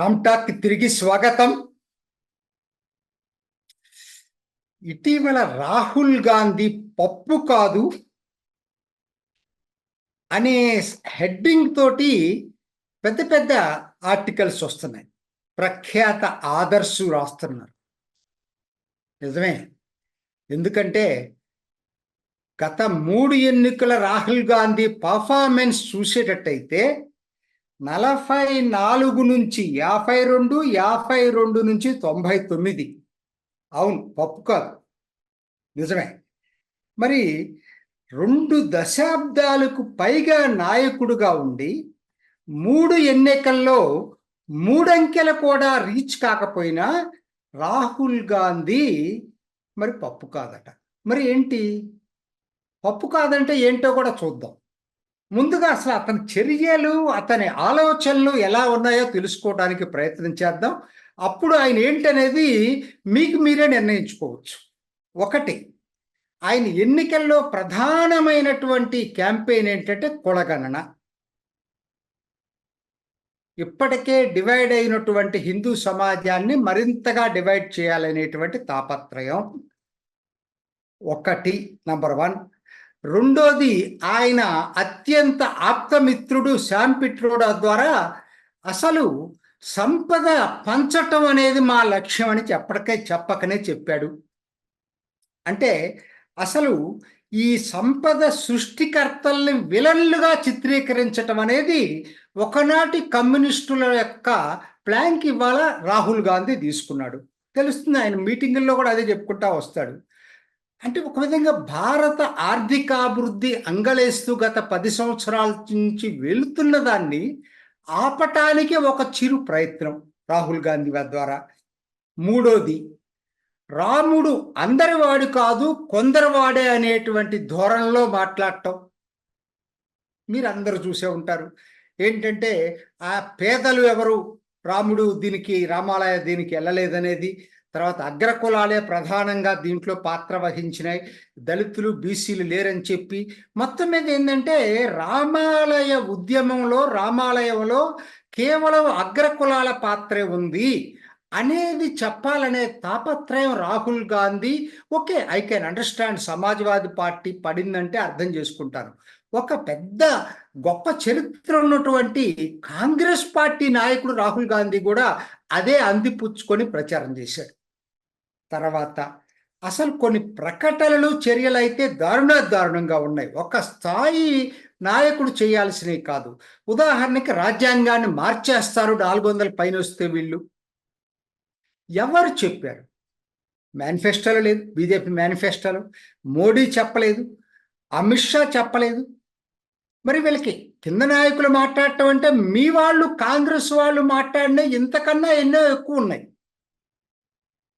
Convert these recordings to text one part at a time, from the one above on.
రామ్టాక్ తిరిగి స్వాగతం. ఇటీవల రాహుల్ గాంధీ పప్పు కాదు అనే హెడ్డింగ్ తోటి పెద్ద పెద్ద ఆర్టికల్స్ వస్తున్నాయి. ప్రఖ్యాత ఆదర్శు రాస్తున్నారు. నిజమే. ఎందుకంటే గత మూడు ఎన్నికల రాహుల్ గాంధీ పర్ఫార్మెన్స్ చూసేటట్టయితే నలభై నాలుగు నుంచి యాభై రెండు యాభై రెండు నుంచి తొంభై తొమ్మిది. అవును పప్పు కాదు. నిజమే. మరి రెండు దశాబ్దాలకు పైగా నాయకుడుగా ఉండి మూడు ఎన్నికల్లో మూడంకెలు కూడా రీచ్ కాకపోయినా రాహుల్ గాంధీ మరి పప్పు కాదట. మరి ఏంటి? పప్పు కాదంటే ఏంటో కూడా చూద్దాం. ముందుగా అసలు అతని చర్యలు అతని ఆలోచనలు ఎలా ఉన్నాయో తెలుసుకోవడానికి ప్రయత్నం చేద్దాం. అప్పుడు ఆయన ఏంటనేది మీకు మీరే నిర్ణయించుకోవచ్చు. ఒకటి ఆయన ఎన్నికల్లో ప్రధానమైనటువంటి క్యాంపెయిన్ ఏంటంటే కులగణన. ఇప్పటికే డివైడ్ అయినటువంటి హిందూ సమాజాన్ని మరింతగా డివైడ్ చేయాలనేటువంటి తాపత్రయం. ఒకటి నంబర్ వన్ రెండోది ఆయన అత్యంత ఆప్తమిత్రుడు శాన్ పిట్రోడా ద్వారా అసలు సంపద పంచటం అనేది మా లక్ష్యం అని చెప్పడకే చెప్పకనే చెప్పాడు. అంటే అసలు ఈ సంపద సృష్టికర్తల్ని విలన్లుగా చిత్రీకరించటం అనేది ఒకనాటి కమ్యూనిస్టుల యొక్క ప్లాన్కి ఇవాళ రాహుల్ గాంధీ తీసుకున్నాడు. తెలుస్తుంది ఆయన మీటింగుల్లో కూడా అదే చెప్పుకుంటా వస్తాడు. అంటే ఒక విధంగా భారత ఆర్థికాభివృద్ధి అంగలేస్తూ గత పది సంవత్సరాల నుంచి వెళుతున్న దాన్ని ఆపటానికి ఒక చిరు ప్రయత్నం రాహుల్ గాంధీ ద్వారా. మూడోది రాముడు అందరి వాడు కాదు కొందరు వాడే అనేటువంటి ధోరణిలో మాట్లాడటం. మీరు అందరూ చూసే ఉంటారు. ఏంటంటే ఆ పేదలు ఎవరు? రాముడు దీనికి రామాలయ దీనికి వెళ్ళలేదనేది. తర్వాత అగ్రకులాలే ప్రధానంగా దీంట్లో పాత్ర వహించినాయి దళితులు బీసీలు లేరని చెప్పి మొత్తం మీద ఏంటంటే రామాలయ ఉద్యమంలో రామాలయంలో కేవలం అగ్రకులాల పాత్రే ఉంది అనేది చెప్పాలనే తాపత్రయం Rahul Gandhi okay I can understand Samajwadi party పడిందంటే అర్థం చేసుకుంటాను. ఒక పెద్ద గొప్ప చరిత్ర ఉన్నటువంటి కాంగ్రెస్ పార్టీ నాయకుడు రాహుల్ గాంధీ కూడా అదే అందిపుచ్చుకొని ప్రచారం చేశాడు. తర్వాత అసలు కొన్ని ప్రకటనలు చర్యలు అయితే దారుణ దారుణంగా ఉన్నాయి. ఒక స్థాయి నాయకుడు చేయాల్సినవి కాదు. ఉదాహరణకి రాజ్యాంగాన్ని మార్చేస్తారు నాలుగు వందల పైన వస్తే వీళ్ళు. ఎవరు చెప్పారు? మేనిఫెస్టోలో లేదు. బీజేపీ మేనిఫెస్టోలో. మోడీ చెప్పలేదు. అమిత్ షా చెప్పలేదు. మరి వీళ్ళకి కింద నాయకులు మాట్లాడటం అంటే మీ వాళ్ళు కాంగ్రెస్ వాళ్ళు మాట్లాడినా ఇంతకన్నా ఎన్నో ఎక్కువ ఉన్నాయి.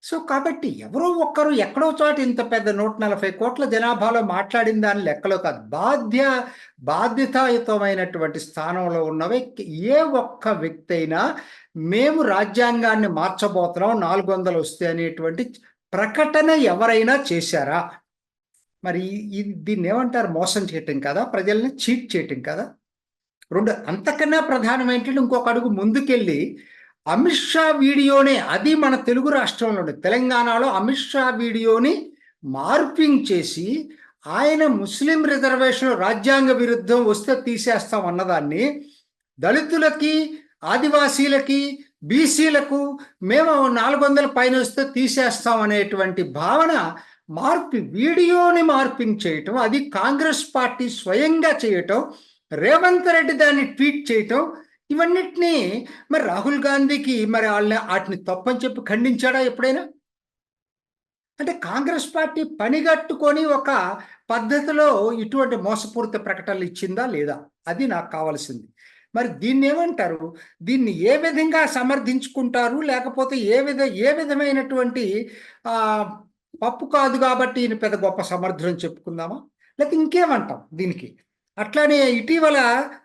సో కాబట్టి ఎవరో ఒక్కరు ఎక్కడో చోట ఇంత పెద్ద నూట నలభై కోట్ల జనాభాలో మాట్లాడిన దాని లెక్కలో కాదు. బాధ్య బాధ్యతాయుతమైనటువంటి స్థానంలో ఉన్నవి. ఏ ఒక్క వ్యక్తి అయినా మేము రాజ్యాంగాన్ని మార్చబోతున్నాం నాలుగు వందలు వస్తే అనేటువంటి ప్రకటన ఎవరైనా చేశారా? మరి దీన్ని ఏమంటారు? మోసం చేయటం కదా? ప్రజల్ని చీట్ చేయటం కదా? రెండు అంతకన్నా ప్రధానమైనటువంటి ఇంకొక అడుగు ముందుకెళ్ళి అమిత్ షా వీడియోనే అది మన తెలుగు రాష్ట్రంలో తెలంగాణలో అమిత్ షా వీడియోని మార్పింగ్ చేసి ఆయన ముస్లిం రిజర్వేషన్ రాజ్యాంగ విరుద్ధం వస్తే తీసేస్తాం అన్నదాన్ని దళితులకి ఆదివాసీలకి బీసీలకు మేము నాలుగు వందల పైన వస్తే తీసేస్తాం అనేటువంటి భావన మార్పి వీడియోని మార్పింగ్ చేయటం అది కాంగ్రెస్ పార్టీ స్వయంగా చేయటం రేవంత్ రెడ్డి దాన్ని ట్వీట్ చేయటం ఇవన్నిటినీ మరి రాహుల్ గాంధీకి మరి వాళ్ళని వాటిని తప్పని చెప్పి ఖండించాడా ఎప్పుడైనా? అంటే కాంగ్రెస్ పార్టీ పనిగట్టుకొని ఒక పద్ధతిలో ఇటువంటి మోసపూరిత ప్రకటనలు ఇచ్చిందా లేదా? అది నాకు కావాల్సింది. మరి దీన్ని ఏమంటారు? దీన్ని ఏ విధంగా సమర్థించుకుంటారు? లేకపోతే ఏ విధ ఏ విధమైనటువంటి పప్పు కాదు కాబట్టి ఈయన పెద్ద గొప్ప సమర్థులని చెప్పుకుందామా? లేకపోతే ఇంకేమంటాం దీనికి? అట్లానే ఇటీవల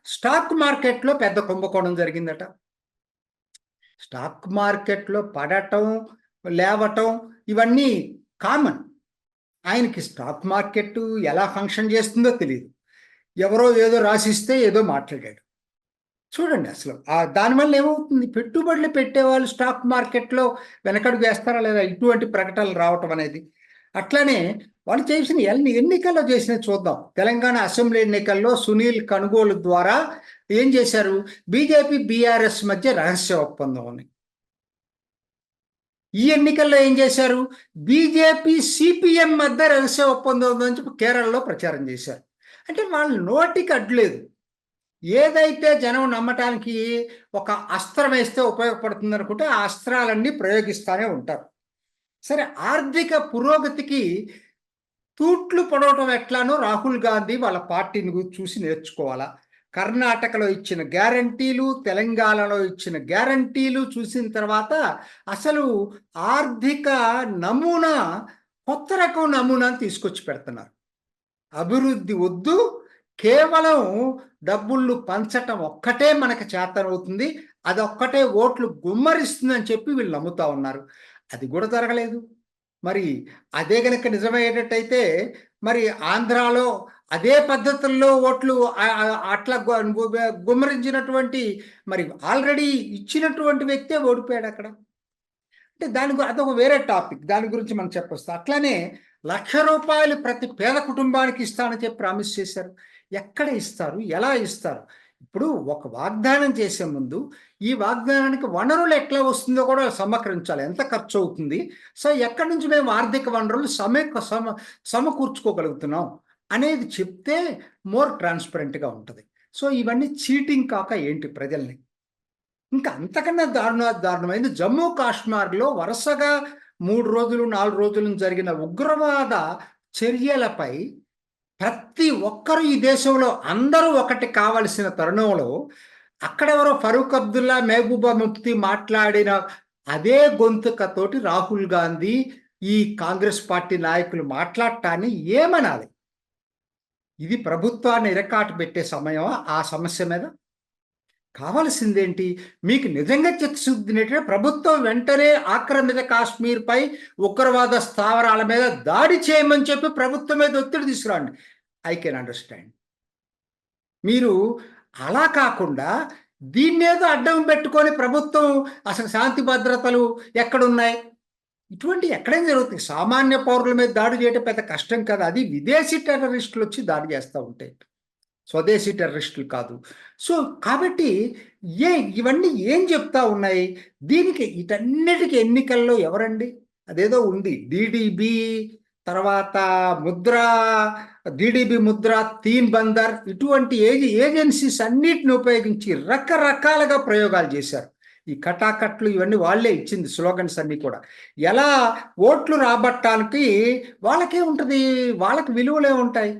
స్టాక్ మార్కెట్లో పెద్ద కుంభకోణం జరిగిందట. స్టాక్ మార్కెట్లో పడటం లేవటం ఇవన్నీ కామన్. ఆయనకి స్టాక్ మార్కెట్ ఎలా ఫంక్షన్ చేస్తుందో తెలియదు ఎవరో ఏదో రాసిస్తే ఏదో మాట్లాడాడు. చూడండి అసలు దానివల్ల ఏమవుతుంది? పెట్టుబడులు పెట్టేవాళ్ళు స్టాక్ మార్కెట్లో వెనకడుగు వేస్తారా లేదా? ఇటువంటి ప్రకటనలు రావటం అనేది అట్లానే వాళ్ళు చేసిన ఎన్ని ఎన్నికల్లో చేసిన చూద్దాం. తెలంగాణ అసెంబ్లీ ఎన్నికల్లో సునీల్ కనుగోలు ద్వారా ఏం చేశారు? బీజేపీ బీఆర్ఎస్ మధ్య రహస్య ఒప్పందం ఉంది. ఈ ఎన్నికల్లో ఏం చేశారు? బీజేపీ సిపిఎం మధ్య రహస్య ఒప్పందం ఉందని చెప్పి కేరళలో ప్రచారం చేశారు. అంటే వాళ్ళ నోటికి అడ్లేదు ఏదైతే జనం నమ్మటానికి ఒక అస్త్రం వేస్తే ఉపయోగపడుతుంది అనుకుంటే ఆ అస్త్రాలన్నీ ప్రయోగిస్తూనే ఉంటారు. సరే ఆర్థిక పురోగతికి తూట్లు పడవటం ఎట్లానో రాహుల్ గాంధీ వాళ్ళ పార్టీని చూసి నేర్చుకోవాలా. కర్ణాటకలో ఇచ్చిన గ్యారంటీలు తెలంగాణలో ఇచ్చిన గ్యారంటీలు చూసిన తర్వాత అసలు ఆర్థిక నమూనా కొత్త రకం నమూనాను తీసుకొచ్చి పెడుతున్నారు. అభివృద్ధి వద్దు కేవలం డబ్బులు పంచటం ఒక్కటే మనకు చేతనవుతుంది అది ఒక్కటే ఓట్లు గుమ్మరిస్తుందని చెప్పి వీళ్ళు నమ్ముతా ఉన్నారు. అది కూడా జరగలేదు. మరి అదే కనుక నిజమయ్యేటట్టయితే మరి ఆంధ్రాలో అదే పద్ధతుల్లో ఓట్లు అట్లా గుమ్మరించినటువంటి మరి ఆల్రెడీ ఇచ్చినటువంటి వ్యక్తే ఓడిపోయాడు అక్కడ. అంటే దాని అదొక వేరే టాపిక్. దాని గురించి మనం చెప్పొస్తాం. అట్లానే లక్ష రూపాయలు ప్రతి పేద కుటుంబానికి ఇస్తానని చెప్పి ప్రామిస్ చేశారు. ఎక్కడ ఇస్తారు? ఎలా ఇస్తారు? ఇప్పుడు ఒక వాగ్దానం చేసే ముందు ఈ వాగ్దానానికి వనరులు ఎట్లా వస్తుందో కూడా సమకరించాలి ఎంత ఖర్చు అవుతుంది సో ఎక్కడి నుంచి మేము ఆర్థిక వనరులు సమ సమ సమకూర్చుకోగలుగుతున్నాం అనేది చెప్తే మోర్ ట్రాన్స్పరెంట్గా ఉంటుంది. సో ఇవన్నీ చీటింగ్ కాక ఏంటి ప్రజల్ని? ఇంకా అంతకన్నా దారుణ దారుణమైంది జమ్మూ కాశ్మీర్లో వరుసగా మూడు రోజులు నాలుగు రోజులు జరిగిన ఉగ్రవాద చర్యలపై ప్రతి ఒక్కరు ఈ దేశంలో అందరూ ఒకటి కావలసిన తరుణంలో అక్కడెవరో ఫరూక్ అబ్దుల్లా మహబూబా ముఫ్తి మాట్లాడిన అదే గొంతుకతోటి రాహుల్ గాంధీ ఈ కాంగ్రెస్ పార్టీ నాయకులు మాట్లాడటాన్ని ఏమనాలి? ఇది ప్రభుత్వాన్ని ఇరకాటు పెట్టే సమయం ఆ సమస్య మీద కావలసిందేంటి? మీకు నిజంగా చిత్తశుద్ధినట్టే ప్రభుత్వం వెంటనే ఆక్రమిత కాశ్మీర్పై ఉగ్రవాద స్థావరాల మీద దాడి చేయమని చెప్పి ప్రభుత్వం మీద ఒత్తిడి తీసుకురండి. ఐ కెన్ అండర్స్టాండ్ మీరు అలా కాకుండా దీన్నేదో అడ్డం పెట్టుకొని ప్రభుత్వం అసలు శాంతి భద్రతలు ఎక్కడున్నాయి? ఇటువంటి ఎక్కడేం జరుగుతుంది? సామాన్య పౌరుల మీద దాడి చేయడం పెద్ద కష్టం కదా. అది విదేశీ టెర్రరిస్టులు వచ్చి దాడి చేస్తూ ఉంటాయి. స్వదేశీ టెర్రరిస్టులు కాదు. సో కాబట్టి ఏ ఇవన్నీ ఏం చెప్తా ఉన్నాయి? దీనికి వీటన్నిటికీ ఎన్నికల్లో ఎవరండి? అదేదో ఉంది. డిడిబి తర్వాత ముద్ర డిడిబి ముద్ర తీన్ బందర్ ఇటువంటి ఏజీ ఏజెన్సీస్ అన్నిటిని ఉపయోగించి రకరకాలుగా ప్రయోగాలు చేశారు. ఈ కటాకట్లు ఇవన్నీ వాళ్ళే ఇచ్చింది స్లోగన్స్ అన్నీ కూడా. ఎలా ఓట్లు రాబట్టడానికి వాళ్ళకే ఉంటుంది. వాళ్ళకి విలువలే ఉంటాయి.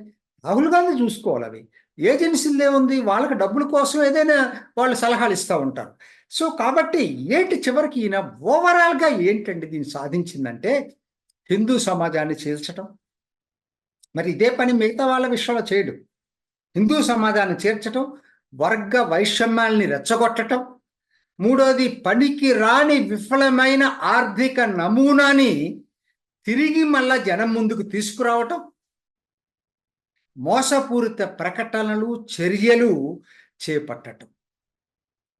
రాహుల్ గాంధీ చూసుకోవాలి అవి. ఏజెన్సీలు ఏముంది? వాళ్ళకి డబ్బుల కోసం ఏదైనా వాళ్ళు సలహాలు ఇస్తూ ఉంటారు. సో కాబట్టి ఏంటి చివరికి ఈయన ఓవరాల్గా ఏంటండి దీన్ని సాధించిందంటే హిందూ సమాజాన్ని చేర్చటం మరి ఇదే పని మిగతా వాళ్ళ విషయంలో చేయడు. హిందూ సమాజాన్ని చేర్చటం వర్గ వైషమ్యాల్ని రెచ్చగొట్టటం మూడోది పనికి రాని విఫలమైన ఆర్థిక నమూనాని తిరిగి మళ్ళా జనం ముందుకు తీసుకురావటం మోసపూరిత ప్రకటనలు చర్యలు చేపట్టడం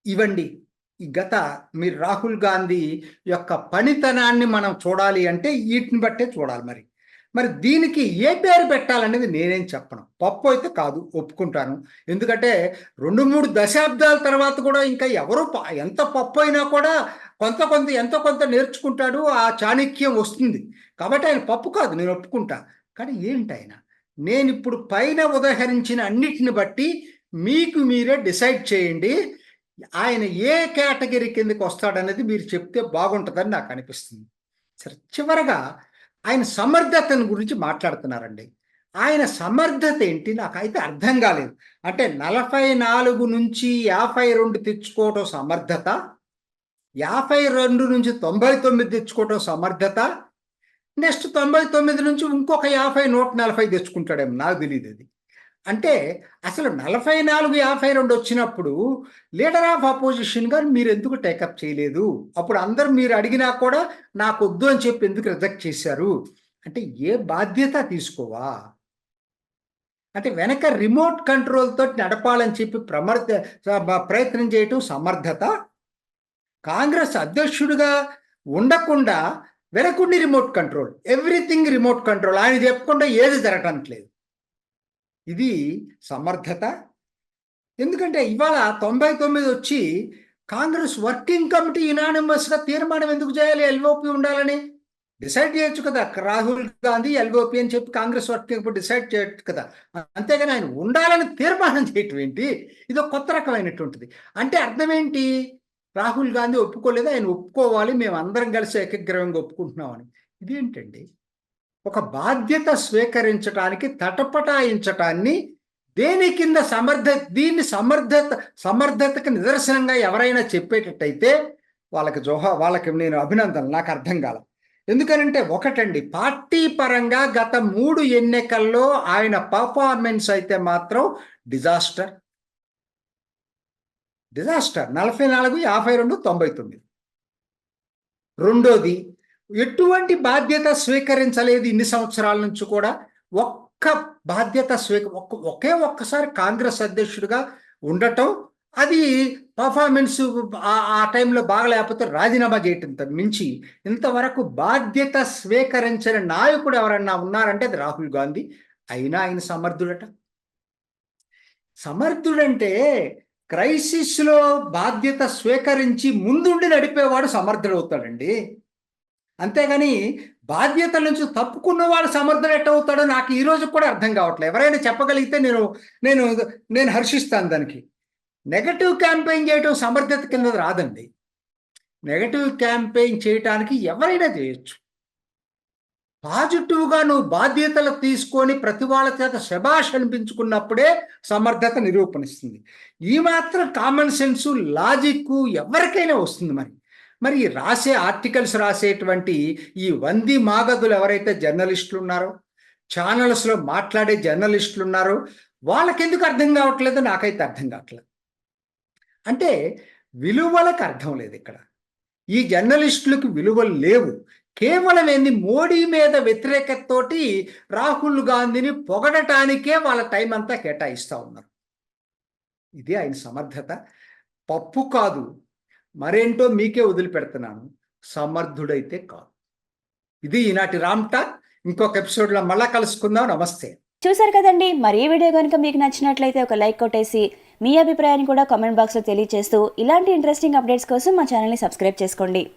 ఇవండి ఈ గత మీరు రాహుల్ గాంధీ యొక్క పనితనాన్ని మనం చూడాలి అంటే వీటిని బట్టే చూడాలి మరి. మరి దీనికి ఏ పేరు పెట్టాలనేది నేనేం చెప్పను. పప్పు అయితే కాదు ఒప్పుకుంటాను. ఎందుకంటే రెండు మూడు దశాబ్దాల తర్వాత కూడా ఇంకా ఎవరు ఎంత పప్పు అయినా కూడా కొంత కొంత ఎంత కొంత నేర్చుకుంటాడు ఆ చాణక్యం వస్తుంది. కాబట్టి ఆయన పప్పు కాదు నేను ఒప్పుకుంటా. కానీ ఏంటి ఆయన? నేను ఇప్పుడు పైన ఉదహరించిన అన్నిటిని బట్టి మీకు మీరే డిసైడ్ చేయండి. ఆయన ఏ కేటగిరీ కిందకి వస్తాడనేది మీరు చెప్తే బాగుంటుందని నాకు అనిపిస్తుంది. సరే చివరగా ఆయన సమర్థతను గురించి మాట్లాడుతున్నారండి. ఆయన సమర్థత ఏంటి? నాకైతే అర్థం కాలేదు. అంటే నలభై నాలుగు నుంచి యాభై రెండు తెచ్చుకోవటం సమర్థత యాభై రెండు నుంచి తొంభై తొమ్మిది తెచ్చుకోవటం సమర్థత నెక్స్ట్ తొంభై తొమ్మిది నుంచి ఇంకొక యాభై నూట నలభై తెచ్చుకుంటాడేమో నాకు తెలియదు అది. అంటే అసలు నలభై నాలుగు యాభై రెండు వచ్చినప్పుడు లీడర్ ఆఫ్ అపోజిషన్ గారు మీరు ఎందుకు టేకప్ చేయలేదు? అప్పుడు అందరు మీరు అడిగినా కూడా నాకు వద్దు అని చెప్పి ఎందుకు రిజెక్ట్ చేశారు? అంటే ఏ బాధ్యత తీసుకోవా? అంటే వెనక రిమోట్ కంట్రోల్ తోటి నడపాలని చెప్పి ప్రమర్థ ప్రయత్నం చేయటం సమర్థత? కాంగ్రెస్ అధ్యక్షుడిగా ఉండకుండా వెనకుండి remote control everything remote control ఆయన చెప్పకుండా ఏది జరగటానికి లేదు ఇది సమర్థత. ఎందుకంటే ఇవాళ తొంభై తొమ్మిది వచ్చి కాంగ్రెస్ వర్కింగ్ కమిటీ యునానిమస్గా తీర్మానం ఎందుకు చేయాలి? ఎల్ఓపి ఉండాలని డిసైడ్ చేయొచ్చు కదా. రాహుల్ గాంధీ ఎల్ఓపి అని చెప్పి కాంగ్రెస్ వర్కింగ్ కమిటీ డిసైడ్ చేయొచ్చు కదా. అంతేగాని ఆయన ఉండాలని తీర్మానం చేయటం ఏంటి? ఇది కొత్త రకమైనటువంటిది. అంటే అర్థం ఏంటి? రాహుల్ గాంధీ ఒప్పుకోలేదు? ఆయన ఒప్పుకోవాలి. మేము అందరం కలిసి ఏకగ్రవంగా ఒప్పుకుంటున్నామని. ఇదేంటండి? ఒక బాధ్యత స్వీకరించటానికి తటపటాయించటాన్ని దేని కింద సమర్థ దీన్ని సమర్థత సమర్థతకు నిదర్శనంగా ఎవరైనా చెప్పేటట్టయితే వాళ్ళకి జోహా వాళ్ళకి నేను అభినందనలు. నాకు అర్థం కాల. ఎందుకనంటే ఒకటండి పార్టీ పరంగా గత మూడు ఎన్నికల్లో ఆయన పర్ఫార్మెన్స్ అయితే మాత్రం డిజాస్టర్. డిజాస్టర్ నలభై నాలుగు యాభై రెండు తొంభై తొమ్మిది. రెండోది ఎటువంటి బాధ్యత స్వీకరించలేదు ఇన్ని సంవత్సరాల నుంచి కూడా. ఒక్క బాధ్యత స్వీక ఒకే ఒక్కసారి కాంగ్రెస్ అధ్యక్షుడిగా ఉండటం. అది పర్ఫార్మెన్స్ ఆ టైంలో బాగలేకపోతే రాజీనామా చేయటం మించి. ఇంతవరకు బాధ్యత స్వీకరించిన నాయకుడు ఎవరన్నా ఉన్నారంటే అది రాహుల్ గాంధీ. అయినా ఆయన సమర్థుడట. సమర్థుడంటే క్రైసిస్లో బాధ్యత స్వీకరించి ముందుండి నడిపేవాడు సమర్థుడవుతాడండి. అంతేగాని బాధ్యతల నుంచి తప్పుకున్నవాడు సమర్థుడు ఎట్టవుతాడో నాకు ఈ రోజు కూడా అర్థం కావట్లేదు. ఎవరైనా చెప్పగలిగితే నేను నేను నేను హర్షిస్తాను దానికి. నెగటివ్ క్యాంపెయిన్ చేయటం సమర్థత కింద రాదండి. నెగటివ్ క్యాంపెయిన్ చేయటానికి ఎవరైనా చేయొచ్చు. పాజిటివ్గా నువ్వు బాధ్యతలు తీసుకొని ప్రతి వాళ్ళ చేత శబాష్ అనిపించుకున్నప్పుడే సమర్థత నిరూపణిస్తుంది. ఈ మాత్రం కామన్ సెన్సు లాజిక్ ఎవరికైనా వస్తుంది మరి. మరి రాసే ఆర్టికల్స్ రాసేటువంటి ఈ వంది మాగదులు ఎవరైతే జర్నలిస్టులు ఉన్నారో ఛానల్స్లో మాట్లాడే జర్నలిస్టులు ఉన్నారో వాళ్ళకెందుకు అర్థం కావట్లేదు? నాకైతే అర్థం కావట్లేదు. అంటే విలువలకు అర్థం లేదు ఇక్కడ. ఈ జర్నలిస్టులకు విలువలు లేవు. కేవలం ఏంది మోడీ మీద వ్యతిరేకతతోటి రాహుల్ గాంధీని పొగడటానికే వాళ్ళ టైం అంతా కేటాయిస్తూ ఉన్నారు. ఇది ఆయన సమర్థత. పప్పు కాదు. మరేంటో మీకే వదిలిపెడుతున్నాను. సమర్థుడైతే కాదు. ఇది ఈనాటి రామ్ ఇంకొక ఎపిసోడ్లో మళ్ళా కలుసుకుందాం. నమస్తే. చూసారు కదండి. మరి ఈ వీడియో కనుక మీకు నచ్చినట్లయితే ఒక లైక్ కొట్టేసి మీ అభిప్రాయాన్ని కూడా కామెంట్ బాక్స్లో తెలియజేస్తూ ఇలాంటి ఇంట్రెస్టింగ్ అప్డేట్స్ కోసం మా ఛానల్ని సబ్స్క్రైబ్ చేసుకోండి.